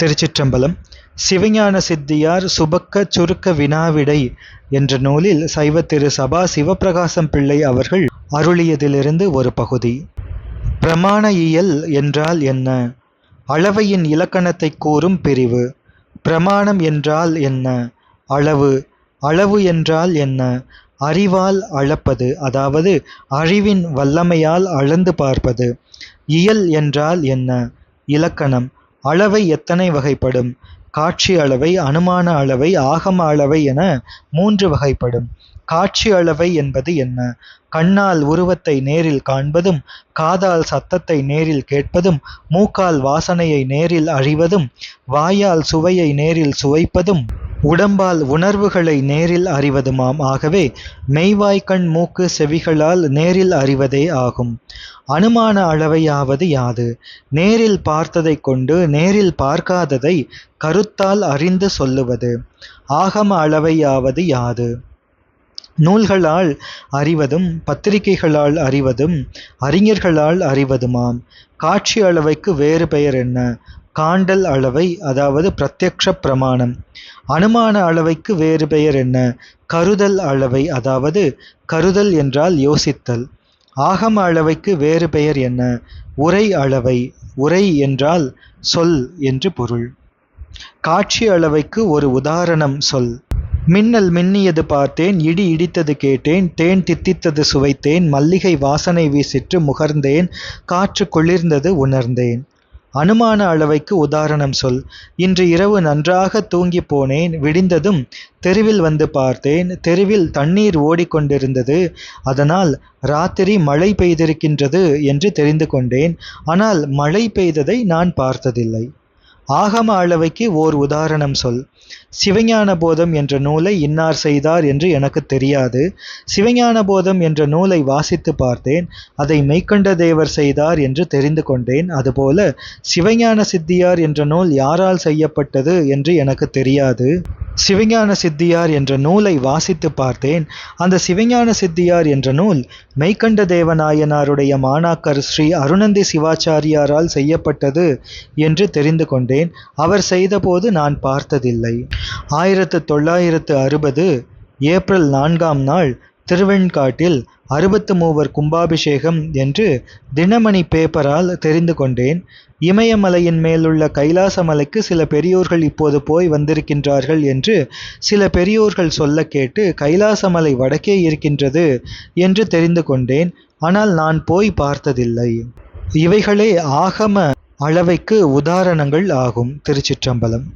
திருச்சிற்றம்பலம் சிவஞான சித்தியார் சுபக்க சுருக்க வினாவிடை என்ற நூலில் சைவ திரு சபா சிவப்பிரகாசம் பிள்ளை அவர்கள் அருளியதிலிருந்து ஒரு பகுதி. பிரமாண இயல் என்றால் என்ன? அளவையின் இலக்கணத்தை கூறும் பிரிவு. பிரமாணம் என்றால் என்ன? அளவு. அளவு என்றால் என்ன? அறிவால் அளப்பது அதாவது அறிவின் வல்லமையால் அளந்து பார்ப்பது. இயல் என்றால் என்ன? இலக்கணம். அளவை எத்தனை வகைப்படும்? காட்சி அளவை அனுமான அளவை ஆகம அளவை என மூன்று வகைப்படும். காட்சி அளவை என்பது என்ன? கண்ணால் உருவத்தை நேரில் காண்பதும் காதால் சத்தத்தை நேரில் கேட்பதும் மூக்கால் வாசனையை நேரில் அறிவதும் வாயால் சுவையை நேரில் சுவைப்பதும். உடம்பால் உணர்வுகளை நேரில் அறிவதுமாம். ஆகவே மெய்வாய்க்கண் மூக்கு செவிகளால் நேரில் அறிவதே ஆகும். அனுமான அளவையாவது யாது? நேரில் பார்த்ததைக் கொண்டு நேரில் பார்க்காததை கருத்தால் அறிந்து சொல்லுவது. ஆகம அளவையாவது யாது? நூல்களால் அறிவதும் பத்திரிகைகளால் அறிவதும் அறிஞர்களால் அறிவதுமாம். காட்சி அளவைக்கு வேறு பெயர் என்ன? காண்டல் அளவை அதாவது பிரத்யக்ஷ பிரமாணம். அனுமான அளவைக்கு வேறு பெயர் என்ன? கருதல் அளவை அதாவது கருதல் என்றால் யோசித்தல். ஆகம அளவைக்கு வேறு பெயர் என்ன? உரை அளவை. உரை என்றால் சொல் என்று பொருள். காட்சி அளவைக்கு ஒரு உதாரணம் சொல். மின்னல் மின்னியது பார்த்தேன் இடி இடித்தது கேட்டேன் தேன் தித்தித்தது சுவைத்தேன் மல்லிகை வாசனை வீசிற்று முகர்ந்தேன் காற்று குளிர்ந்தது உணர்ந்தேன். அனுமான அளவைக்கு உதாரணம் சொல். இன்று இரவு நன்றாக தூங்கி போனேன் விடிந்ததும் தெருவில் வந்து பார்த்தேன். தெருவில் தண்ணீர் ஓடிக்கொண்டிருந்தது அதனால் ராத்திரி மழை பெய்திருக்கின்றது என்று தெரிந்து கொண்டேன். ஆனால் மழை பெய்ததை நான் பார்த்ததில்லை. ஆகம அளவைக்கு ஓர் உதாரணம் சொல். சிவஞான போதம் என்ற நூலை இன்னார் செய்தார் என்று எனக்கு தெரியாது. சிவஞான போதம் என்ற நூலை வாசித்து பார்த்தேன். அதை மெய்கண்ட தேவர் செய்தார் என்று தெரிந்து கொண்டேன். அதுபோல சிவஞான சித்தியார் என்ற நூல் யாரால் செய்யப்பட்டது என்று எனக்கு தெரியாது. சிவஞான சித்தியார் என்ற நூலை வாசித்து பார்த்தேன். அந்த சிவஞான சித்தியார் என்ற நூல் மெய்கண்ட தேவநாயனாருடைய மாணாக்கர் ஸ்ரீ அருணந்தி சிவாச்சாரியாரால் செய்யப்பட்டது என்று தெரிந்து கொண்டேன். அவர் செய்தபோது நான் பார்த்ததில்லை. ஆயிரத்து தொள்ளாயிரத்து அறுபது ஏப்ரல் நான்காம் நாள் திருவெண்காட்டில் அறுபத்து மூவர் கும்பாபிஷேகம் என்று தினமணி பேப்பரால் தெரிந்து கொண்டேன். இமயமலையின் மேலுள்ள கைலாச மலைக்கு சில பெரியோர்கள் இப்போது போய் வந்திருக்கின்றார்கள் என்று சில பெரியோர்கள் சொல்ல கேட்டு கைலாசமலை வடக்கே இருக்கின்றது என்று தெரிந்து கொண்டேன். ஆனால் நான் போய் பார்த்ததில்லை. இவைகளே ஆகம அளவைக்கு உதாரணங்கள் ஆகும் திருச்சிற்றம்பலம்.